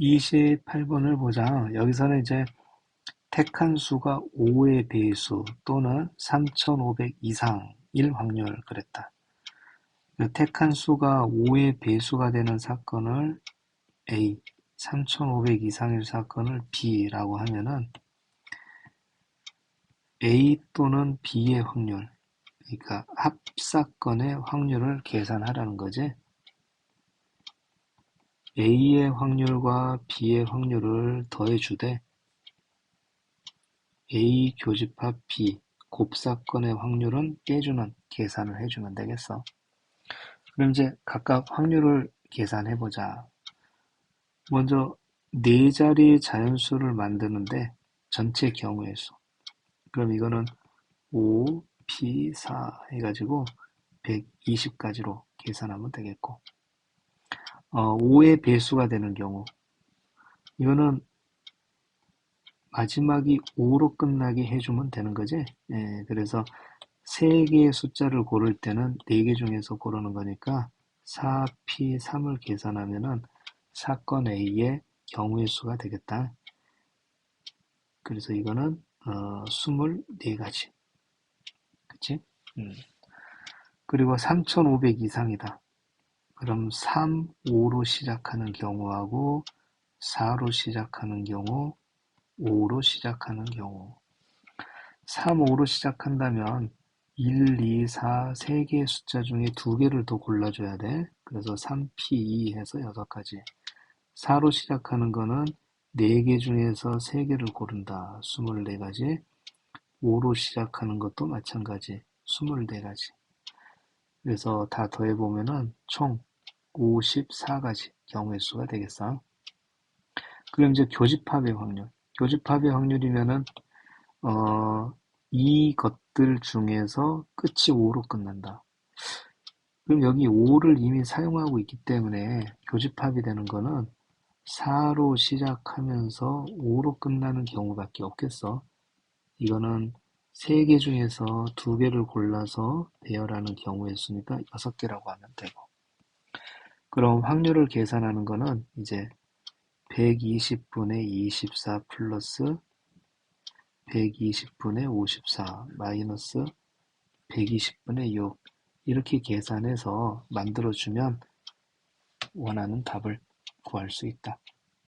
28번을 보자. 여기서는 이제 택한 수가 5의 배수 또는 3500 이상일 확률 그랬다. 그 택한 수가 5의 배수가 되는 사건을 A, 3500 이상일 사건을 B라고 하면은 A 또는 B의 확률, 그러니까 합사건의 확률을 계산하라는 거지. A의 확률과 B의 확률을 더해주되 A 교집합 B 곱사건의 확률은 빼주는 계산을 해주면 되겠어. 그럼 이제 각각 확률을 계산해보자. 먼저 네 자리의 자연수를 만드는데 전체 경우의 수. 그럼 이거는 5, P, 4 해가지고 120까지로 계산하면 되겠고 어, 5의 배수가 되는 경우 이거는 마지막이 5로 끝나게 해주면 되는 거지. 예, 그래서 세 개의 숫자를 고를 때는 네개 중에서 고르는 거니까 4P3을 계산하면 은 사건 A의 경우의 수가 되겠다. 그래서 이거는 어, 24가지. 그치? 음. 그리고 3500 이상이다. 그럼 3, 5로 시작하는 경우하고 4로 시작하는 경우, 5로 시작하는 경우. 3, 5로 시작한다면 1, 2, 4, 3개의 숫자 중에 2개를 더 골라줘야 돼. 그래서 3, P, 2 해서 6가지. 4로 시작하는 거는 4개 중에서 3개를 고른다. 24가지. 5로 시작하는 것도 마찬가지. 24가지. 그래서 다 더해보면은 총 54가지 경우의 수가 되겠어. 그럼 이제 교집합의 확률. 교집합의 확률이면은, 어, 이 것들 중에서 끝이 5로 끝난다. 그럼 여기 5를 이미 사용하고 있기 때문에 교집합이 되는 거는 4로 시작하면서 5로 끝나는 경우밖에 없겠어. 이거는 3개 중에서 2개를 골라서 배열하는 경우의 수니까 6개라고 하면 되고. 그럼 확률을 계산하는 거는 이제 120분의 24 플러스 120분의 54 마이너스 120분의 6 이렇게 계산해서 만들어주면 원하는 답을 구할 수 있다.